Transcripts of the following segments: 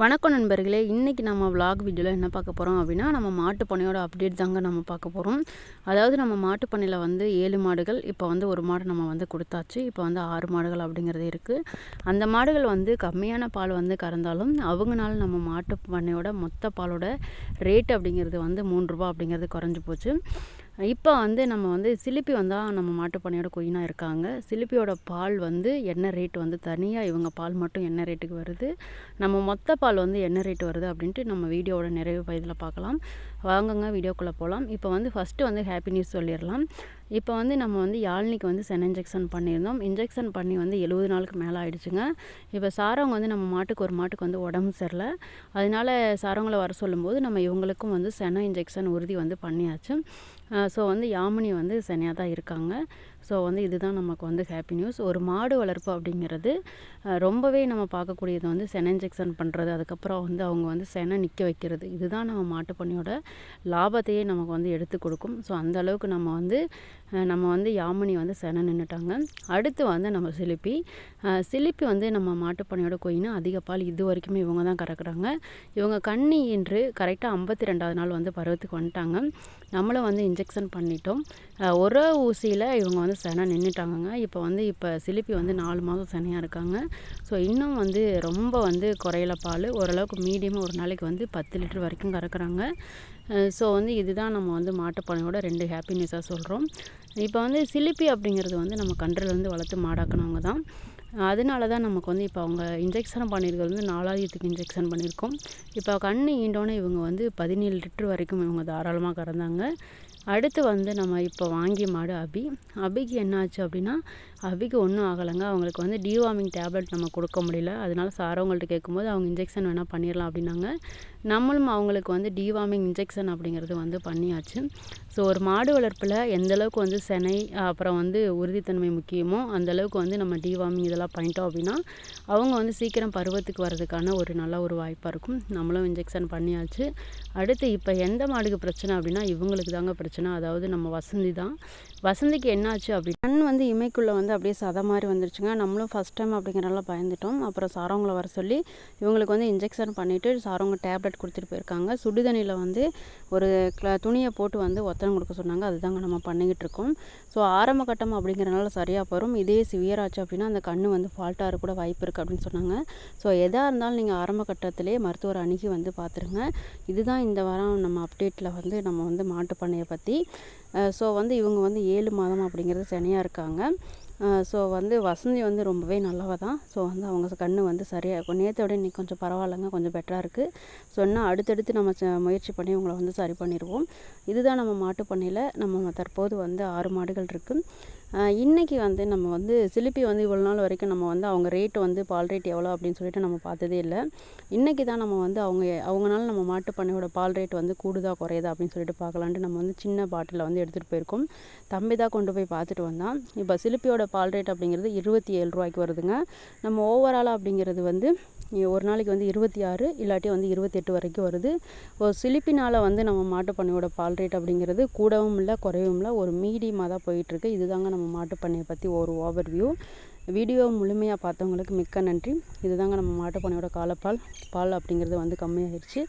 வணக்கம் நண்பர்களே இன்றைக்கி நம்ம விலாக் வீடியோவில் என்ன பார்க்க போகிறோம் அப்படின்னா நம்ம மாட்டு பண்ணையோட அப்டேட் தாங்க நம்ம பார்க்க போகிறோம் அதாவது நம்ம மாட்டு பண்ணையில் வந்து ஏழு மாடுகள் இப்போ வந்து ஒரு மாடு நம்ம வந்து கொடுத்தாச்சு. இப்போ வந்து ஆறு மாடுகள் அப்படிங்கிறது இருக்குது அந்த மாடுகள் வந்து கம்மியான பால் வந்து கறந்தாலும் அவங்கனால நம்ம மாட்டு பண்ணையோட மொத்த பாலோட ரேட் அப்படிங்கிறது வந்து மூன்று ரூபா அப்படிங்கிறது குறைஞ்சி போச்சு. இப்போ வந்து நம்ம வந்து சிலிப்பி வந்தால் நம்ம மாட்டுப்பண்ணையோட கொயினாக இருக்காங்க. சிலிப்பியோட பால் வந்து என்ன ரேட் வந்து தனியாக இவங்க பால் மட்டும் என்ன ரேட்டுக்கு வருது? நம்ம மொத்த பால் வந்து என்ன ரேட்டு வருது அப்படின்ட்டு நம்ம வீடியோவோட நிறைவு பகுதியில் பார்க்கலாம். வாங்கங்க வீடியோக்குள்ளே போகலாம் இப்போ வந்து ஃபஸ்ட்டு வந்து ஹாப்பி நியூஸ் சொல்லிடலாம். இப்போ வந்து நம்ம வந்து யாழ்னிக்கு வந்து சென் இன்ஜெக்ஷன் பண்ணியிருந்தோம். இன்ஜெக்ஷன் பண்ணி வந்து எழுபது நாளுக்கு மேலே ஆகிடுச்சுங்க இப்போ சாரவங்க வந்து நம்ம மாட்டுக்கு ஒரு மாட்டுக்கு வந்து உடம்பு சரியில்லை. அதனால சாரவங்களை வர சொல்லும்போது நம்ம இவங்களுக்கும் வந்து சென இன்ஜெக்ஷன் உறுதி வந்து பண்ணியாச்சு. ஸோ வந்து யாமினி வந்து செனையாக தான் இருக்காங்க. ஸோ வந்து இதுதான் நமக்கு வந்து ஹாப்பி நியூஸ். ஒரு மாடு வளர்ப்பு அப்படிங்கிறது ரொம்பவே நம்ம பார்க்கக்கூடியது வந்து சென இன்ஜெக்ஷன் பண்ணுறது அதுக்கப்புறம் வந்து அவங்க வந்து செனை நிற்க வைக்கிறது. இதுதான் நம்ம மாட்டுப்பண்ணியோட லாபத்தையே நமக்கு வந்து எடுத்து கொடுக்கும். ஸோ அந்த அளவுக்கு நம்ம வந்து நம்ம வந்து யாமினி வந்து செனை நின்றுட்டாங்க அடுத்து வந்து நம்ம சிலிப்பி. சிலிப்பி வந்து நம்ம மாட்டுப்பண்ணியோட கொயின்னு அதிக பால் இது வரைக்குமே இவங்க தான் கறக்குறாங்க. இவங்க கண்ணி இன்று கரெக்டாக ஐம்பத்தி ரெண்டாவது நாள் வந்து பருவத்துக்கு வந்துட்டாங்க. நம்மளும் வந்து இன்ஜெக்ஷன் பண்ணிட்டோம். ஒரு ஊசியில் இவங்க வந்து செனை நின்றுட்டாங்கங்க இப்போ வந்து இப்போ சிலிப்பி வந்து நாலு மாதம் செனையாக இருக்காங்க. ஸோ இன்னும் வந்து ரொம்ப வந்து குறையில பால். ஓரளவுக்கு மீடியமாக ஒரு நாளைக்கு வந்து பத்து லிட்டர் வரைக்கும் கறக்குறாங்க. ஸோ வந்து இதுதான் நம்ம வந்து மாட்டுப்பானையோட ரெண்டு ஹாப்பினஸாக சொல்கிறோம் இப்போ வந்து சிலிப்பி அப்படிங்கிறது வந்து நம்ம கன்றுலேருந்து வளர்த்து மாடாக்கினவங்க தான். அதனால தான் நமக்கு வந்து இப்போ அவங்க இன்ஜெக்ஷன் பண்ணியிருக்கிறது வந்து நாலாயிரத்துக்கு இன்ஜெக்ஷன் பண்ணியிருக்கோம். இப்போ கண் ஈண்டோன்னே இவங்க வந்து பதினேழு லிட்டர் வரைக்கும் இவங்க தாராளமாக கறந்தாங்க. அடுத்து வந்து நம்ம இப்போ வாங்கிய மாடு அபி. அபிக்கு என்ன ஆச்சு அப்படின்னா அபிக்கு ஒன்றும் ஆகலைங்க. அவங்களுக்கு வந்து டிவார்மிங் டேப்லெட் நம்ம கொடுக்க முடியல. அதனால சாரவங்கள்ட்ட கேட்கும்போது அவங்க இன்ஜெக்ஷன் வேணால் பண்ணிடலாம் அப்படின்னாங்க. நம்மளும் அவங்களுக்கு வந்து டிவார்மிங் இன்ஜெக்ஷன் அப்படிங்கிறது வந்து பண்ணியாச்சு. ஸோ ஒரு மாடு வளர்ப்பில் எந்தளவுக்கு வந்து செனை அப்புறம் வந்து உறுதித்தன்மை முக்கியமோ அந்தளவுக்கு வந்து நம்ம டிவார்மிங் இதெல்லாம் பண்ணிட்டோம் அப்படின்னா அவங்க வந்து சீக்கிரம் பருவத்துக்கு வர்றதுக்கான ஒரு நல்ல ஒரு வாய்ப்பாக இருக்கும். நம்மளும் இன்ஜெக்ஷன் பண்ணியாச்சு. அடுத்து இப்போ எந்த மாடுக்கு பிரச்சனை அப்படின்னா இவங்களுக்கு தாங்க பிரச்சனை. அதாவது நம்ம வசந்தி தான். வசந்திக்கு என்னாச்சு அப்படி கண் வந்து இமைக்குள்ளே வந்து அப்படியே சதை மாதிரி வந்துருச்சுங்க. நம்மளும் ஃபஸ்ட் டைம் அப்படிங்கிறனால பயந்துட்டோம். அப்புறம் சாரவங்களை வர சொல்லி இவங்களுக்கு வந்து இன்ஜெக்ஷன் பண்ணிவிட்டு சாரவங்க டேப்லெட் கொடுத்துட்டு போயிருக்காங்க. சுடுதண்ணியில் வந்து ஒரு துணியை போட்டு வந்து ஒத்தனை கொடுக்க சொன்னாங்க. அதுதாங்க நம்ம பண்ணிக்கிட்டு இருக்கோம். ஸோ ஆரம்ப கட்டம் அப்படிங்கிறனால சரியாக போகிறோம் இதே சிவியராச்சு அப்படின்னா அந்த கண் வந்து ஃபால்ட்டாக கூட வாய்ப்பு இருக்குது அப்படின்னு சொன்னாங்க. ஸோ எதாக இருந்தாலும் நீங்கள் ஆரம்ப கட்டத்திலே மருத்துவர் அணுகி வந்து பார்த்துருங்க இதுதான் இந்த வாரம் நம்ம அப்டேட்டில் வந்து நம்ம வந்து மாட்டு பண்ணையை பற்றி ஸோ வந்து இவங்க வந்து ஏழு மாதம் அப்படிங்கிறது சனியாக இருக்காங்க. ஸோ வந்து வசந்தி வந்து ரொம்பவே நல்லவ தான். ஸோ வந்து அவங்க கண் வந்து சரியாக இருக்கும். நேற்றை இன்றைக்கி கொஞ்சம் பரவாயில்லைங்க கொஞ்சம் பெட்டராக இருக்குது சொன்னால் அடுத்தடுத்து நம்ம முயற்சி பண்ணி உங்களை வந்து சரி பண்ணிடுவோம் இதுதான் நம்ம மாட்டு பண்ணையில் நம்ம தற்போது வந்து ஆறு மாடுகள் இருக்குது இன்றைக்கி வந்து நம்ம வந்து சிலிப்பி வந்து இவ்வளோ நாள் வரைக்கும் நம்ம வந்து அவங்க ரேட்டு வந்து பால் ரேட் எவ்வளோ அப்படின்னு சொல்லிட்டு நம்ம பார்த்ததே இல்லை. இன்றைக்கி தான் நம்ம வந்து அவங்க அவங்கனால நம்ம மாட்டு பண்ணையோட பால் ரேட் வந்து கூடுதா குறையுதா அப்படின்னு சொல்லிட்டு பார்க்கலான்ட்டு நம்ம வந்து சின்ன பாட்டில் வந்து எடுத்துகிட்டு போயிருக்கோம். தம்பி தான் கொண்டு போய் பார்த்துட்டு வந்தான். இப்போ சிலிப்பியோட பால் ரேட் அப்படிங்கிறது இருபத்தி ஏழு ரூபாய்க்கு வருதுங்க. நம்ம ஓவராலாக அப்படிங்கிறது வந்து ஒரு நாளைக்கு வந்து இருபத்தி ஆறு இல்லாட்டி வந்து இருபத்தெட்டு வரைக்கும் வருது. ஒரு சிலிப்பினால் வந்து நம்ம மாட்டுப்பண்ணையோட பால் ரேட் அப்படிங்கிறது கூடவும் இல்லை குறையவும் இல்லை ஒரு மீடியமாக தான் போயிட்டுருக்கு. இதுதாங்க நம்ம மாட்டுப்பண்ணையை பற்றி ஒரு ஓவர் வியூ வீடியோ முழுமையாக பார்த்தவங்களுக்கு மிக்க நன்றி. இதுதாங்க நம்ம மாட்டுப்பண்ணையோட காலப்பால் பால் அப்படிங்கிறது வந்து கம்மியாகிடுச்சு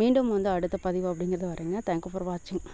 மீண்டும் வந்து அடுத்த பதிவு அப்படிங்கிறது வரேங்க. தேங்க்யூ ஃபார் வாட்சிங்